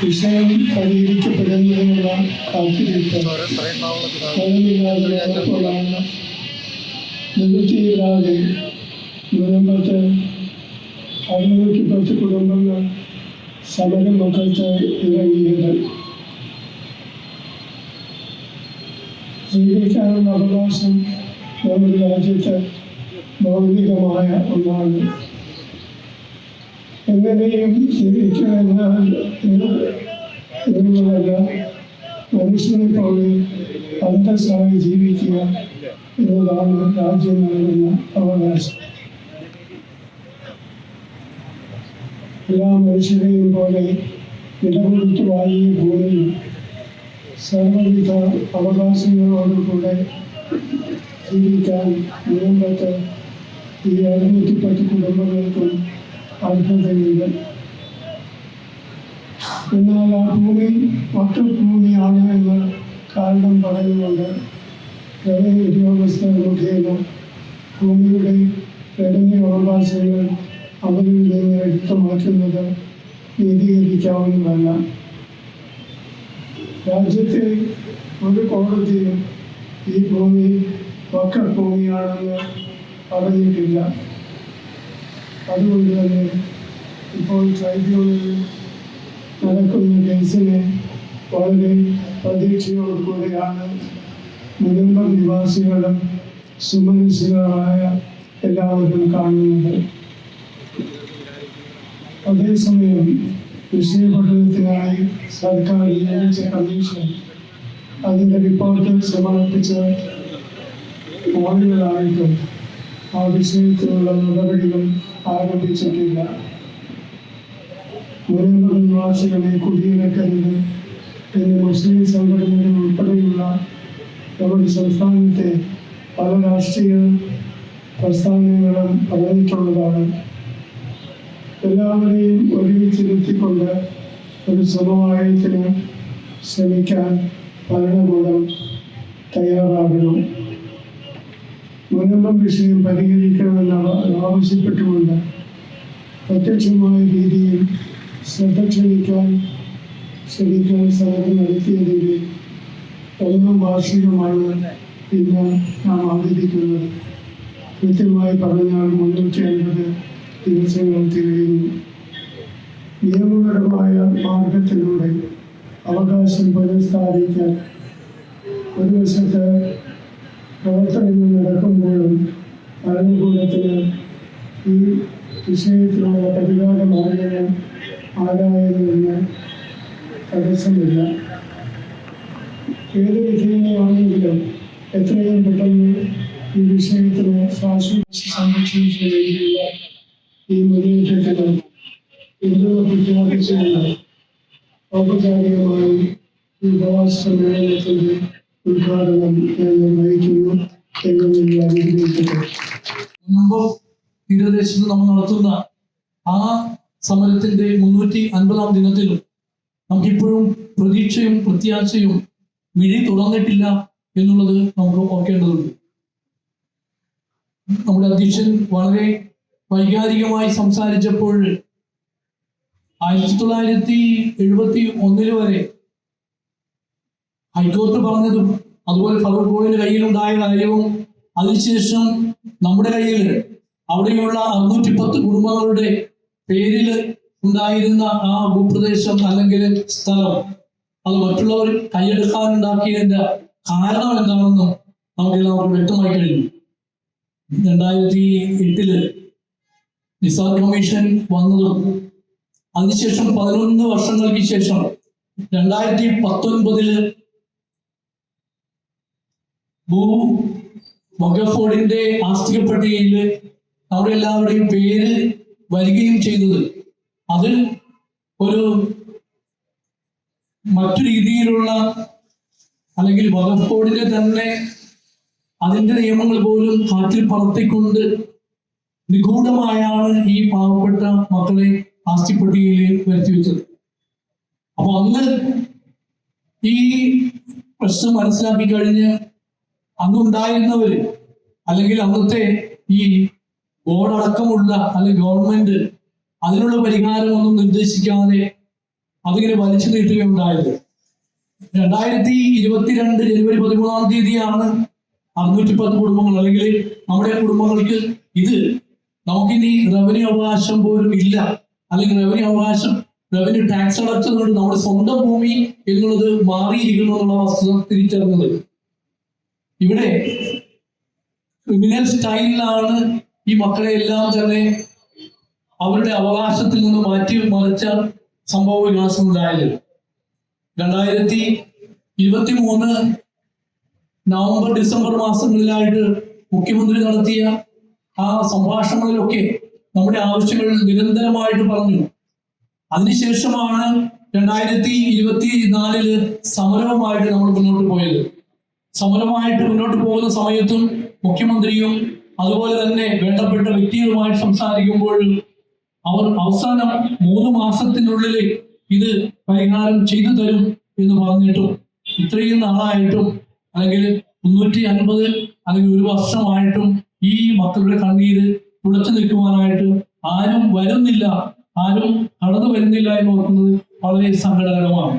വിഷയം പരിഹരിക്കപ്പെടുന്നതിനുള്ള ഫലമില്ലാതെപ്പോഴാണ് നിവൃത്തിയില്ലാതെ മുനമ്പത്ത് അറുന്നൂറ്റി പത്ത് കുടുംബങ്ങൾ സമരമുഖത്ത് ഇറങ്ങിയത്. ജീവിക്കാനുള്ള അവകാശം നമ്മുടെ രാജ്യത്ത് മൗലികമായ ഒന്നാണ്. എങ്ങനെയും ജീവിക്കണമെന്നാൽ എന്ന് എന്നുള്ളതല്ല മനുഷ്യനെ പോലെ അന്തസ്സായി ജീവിക്കുക എന്നതാണ് രാജ്യം നൽകുന്ന അവകാശം എല്ലാ മനുഷ്യരെയും പോലെ വിലകൊടുത്തു വാങ്ങിയ ഭൂമിയിൽ സർവവിധ അവകാശങ്ങളോടുകൂടെ ജീവിക്കാൻ മുൻപത്ത് ഈ അറുന്നൂറ്റി പത്ത് കുടുംബങ്ങൾക്കും അർഹതയുണ്ട് എന്നാൽ ആ ഭൂമി വട്ടഭൂമിയാണ് എന്ന് കാരണം പറയുന്നുണ്ട്. റവന്യൂ ഉദ്യോഗസ്ഥർ മുഖേന ഭൂമിയുടെ റവന്യൂ അവകാശങ്ങൾ അവരിൽ നിന്ന് എടുത്തു മാറ്റുന്നത് നീതീകരിക്കാവുന്നതല്ല. രാജ്യത്തെ ഒരു കോടതിയും ഈ ഭൂമി വക്ക ഭൂമിയാണെന്ന് പറഞ്ഞിട്ടില്ല. അതുകൊണ്ട് തന്നെ ഇപ്പോൾ ട്രൈബ്യൂണലിൽ നടക്കുന്ന കേസിനെ വളരെ പ്രതീക്ഷയോടുകൂടെയാണ് മുനമ്പം നിവാസികളും സുമനസ്സുകളായ എല്ലാവരും കാണുന്നത്. അതേസമയം വിഷയപഠനത്തിനായി സർക്കാർ നിയമിച്ച കമ്മീഷൻ അതിന്റെ റിപ്പോർട്ട് സമർപ്പിച്ച് നാളുകളായിട്ടും ആ വിഷയത്തിലുള്ള നടപടികൾ ആരംഭിച്ചിട്ടില്ല. മുനമ്പം നിവാസികളെ കുടിയിറക്കരുത് എന്ന് മുസ്ലിം സംഘടനകൾ ഉൾപ്പെടെയുള്ള നമ്മുടെ സംസ്ഥാനത്തെ പല രാഷ്ട്രീയ പ്രസ്ഥാനങ്ങളും പറഞ്ഞിട്ടുള്ളതാണ് എല്ലാവരെയും ഒരുമിച്ചിരുത്തിക്കൊണ്ട് ഒരു സമവായത്തിന് ശ്രമിക്കാൻ ഭരണകൂടം തയ്യാറാകണം. മുനമ്പം വിഷയം പരിഹരിക്കണമെന്ന് ആവശ്യപ്പെട്ടുകൊണ്ട് പ്രത്യക്ഷമായ രീതിയിൽ ശ്രദ്ധ ക്ഷണിക്കാൻ ശ്രമിക്കാൻ സമരം നടത്തിയതിന്റെ ഒന്നാം വാർഷികമാണ് ഇന്ന് നാം ആദരിക്കുന്നത്. കൃത്യമായി പറഞ്ഞാൽ മുന്നൂറ്റി അൻപത് ദിവസങ്ങൾ തികയുന്നു. നിയമപരമായ മാർഗത്തിലൂടെ അവകാശം പുനഃസ്ഥാപിക്കാൻ ഒരു വശത്ത് പ്രവർത്തനങ്ങൾ നടക്കുമ്പോഴും ഭരണകൂടത്തിന് ഈ വിഷയത്തിലുള്ള പരിഹാര മാർഗങ്ങൾ ആരായതെന്ന് തടസ്സമില്ല ഏത് വിധേയമാണെങ്കിലും എത്രയും പെട്ടെന്ന് ഈ വിഷയത്തിന് ശാശ്വത സംരക്ഷണത്തിന് വേണ്ടിയുള്ള ഈ മുന്നേറ്റത്തിന് പിന്തുണ പ്രഖ്യാപിച്ചുകൊണ്ട് ഔപചാരികമായി ഈ ഉപവാസ സമ്മേളനത്തിന്റെ ഉദ്ഘാടനം നയിക്കുന്നു എന്ന് മുമ്പ് തീരദേശത്ത് നമ്മൾ നടത്തുന്ന ആ സമരത്തിന്റെ മുന്നൂറ്റി അൻപതാം ദിനത്തിലും നമുക്കിപ്പോഴും പ്രതീക്ഷയും പ്രത്യാശയും മിഴി തുറന്നിട്ടില്ല എന്നുള്ളത് നമുക്ക് ഓർക്കേണ്ടതുണ്ട്. നമ്മുടെ അധ്യക്ഷൻ വളരെ വൈകാരികമായി സംസാരിച്ചപ്പോൾ ആയിരത്തി തൊള്ളായിരത്തി എഴുപത്തി ഒന്നിൽ വരെ ഹൈക്കോടതി പറഞ്ഞതും അതുപോലെ ഫറൂഖ് കോഴിയുടെ കയ്യിലുണ്ടായ കാര്യവും അതിനുശേഷം നമ്മുടെ കയ്യിൽ അവിടെയുള്ള അറുന്നൂറ്റി പത്ത് കുടുംബങ്ങളുടെ പേരിൽ ഉണ്ടായിരുന്ന ആ ഭൂപ്രദേശം അല്ലെങ്കിൽ സ്ഥലം അത് മറ്റുള്ളവർ കൈയെടുക്കാനുണ്ടാക്കിയതിന്റെ കാരണം എന്താണെന്നും നമുക്ക് എല്ലാവർക്കും വ്യക്തമായി കഴിഞ്ഞു. രണ്ടായിരത്തി എട്ടിൽ നിസാർ കമ്മീഷൻ വന്നതും അതിനുശേഷം പതിനൊന്ന് വർഷങ്ങൾക്ക് ശേഷം രണ്ടായിരത്തി പത്തൊൻപതിൽ ഭൂ വഖഫോർഡിന്റെ ആസ്തിക പട്ടികയിൽ അവിടെ എല്ലാവരുടെയും പേര് വരികയും ചെയ്തത്. അത് ഒരു മറ്റു രീതിയിലുള്ള അല്ലെങ്കിൽ വഖഫ് തന്നെ അതിന്റെ നിയമങ്ങൾ പോലും കാറ്റിൽ പറത്തിക്കൊണ്ട് നിഗൂഢമായാണ് ഈ പാവപ്പെട്ട മക്കളെ ആസ്തി പട്ടികയിൽ വരുത്തി വെച്ചത് അപ്പൊ അന്ന് ഈ പ്രശ്നം മനസ്സിലാക്കി കഴിഞ്ഞ് അന്നുണ്ടായിരുന്നവര് അല്ലെങ്കിൽ അന്നത്തെ ഈ ബോർഡ് അടക്കമുള്ള അല്ലെങ്കിൽ ഗവൺമെന്റ് അതിനുള്ള പരിഹാരമൊന്നും നിർദ്ദേശിക്കാതെ അതിങ്ങനെ വലിച്ചു നീട്ടുകയുണ്ടായത്. രണ്ടായിരത്തി ഇരുപത്തിരണ്ട് ജനുവരി പതിമൂന്നാം തീയതിയാണ് അറുന്നൂറ്റി പത്ത് കുടുംബങ്ങൾ അല്ലെങ്കിൽ നമ്മുടെ കുടുംബങ്ങൾക്ക് ഇത് നമുക്കിനി റവന്യൂ അവകാശം പോലും ഇല്ല. അല്ലെങ്കിൽ റവന്യൂ അവകാശം റവന്യൂ ടാക്സ് അടച്ചതുകൊണ്ട് നമ്മുടെ സ്വന്തം ഭൂമി എന്നുള്ളത് മാറിയിരിക്കുന്നു എന്നുള്ള വസ്തുത തിരിച്ചറിഞ്ഞത്. ഇവിടെ ക്രിമിനൽ സ്റ്റൈലിലാണ് ഈ മക്കളെ എല്ലാം തന്നെ അവരുടെ അവകാശത്തിൽ നിന്ന് മാറ്റി മറിച്ച സംഭവ വികാസം ഉണ്ടായത്. രണ്ടായിരത്തി ഇരുപത്തി മൂന്ന് നവംബർ ഡിസംബർ മാസങ്ങളിലായിട്ട് മുഖ്യമന്ത്രി നടത്തിയ ആ സംഭാഷണങ്ങളിലൊക്കെ നമ്മുടെ ആവശ്യങ്ങൾ നിരന്തരമായിട്ട് പറഞ്ഞു. അതിനുശേഷമാണ് രണ്ടായിരത്തി ഇരുപത്തി നാലിൽ സമരവുമായിട്ട് നമ്മൾ മുന്നോട്ട് പോയത്. സമരമായിട്ട് മുന്നോട്ട് പോകുന്ന സമയത്തും മുഖ്യമന്ത്രിയും അതുപോലെ തന്നെ വേണ്ടപ്പെട്ട വ്യക്തികളുമായിട്ട് സംസാരിക്കുമ്പോൾ അവർ അവസാനം മൂന്ന് മാസത്തിനുള്ളിൽ ഇത് പരിഹാരം ചെയ്തു തരും എന്ന് പറഞ്ഞിട്ടും ഇത്രയും നാളായിട്ടും അല്ലെങ്കിൽ മുന്നൂറ്റി അൻപത് അല്ലെങ്കിൽ ഒരു വർഷമായിട്ടും ഈ മക്കളുടെ കണ്ണീര് തുളച്ചു നിൽക്കുവാനായിട്ട് ആരും വരുന്നില്ല ആരും കടന്നു വരുന്നില്ല എന്ന് ഓർക്കുന്നത് വളരെ സങ്കടകരമാണ്.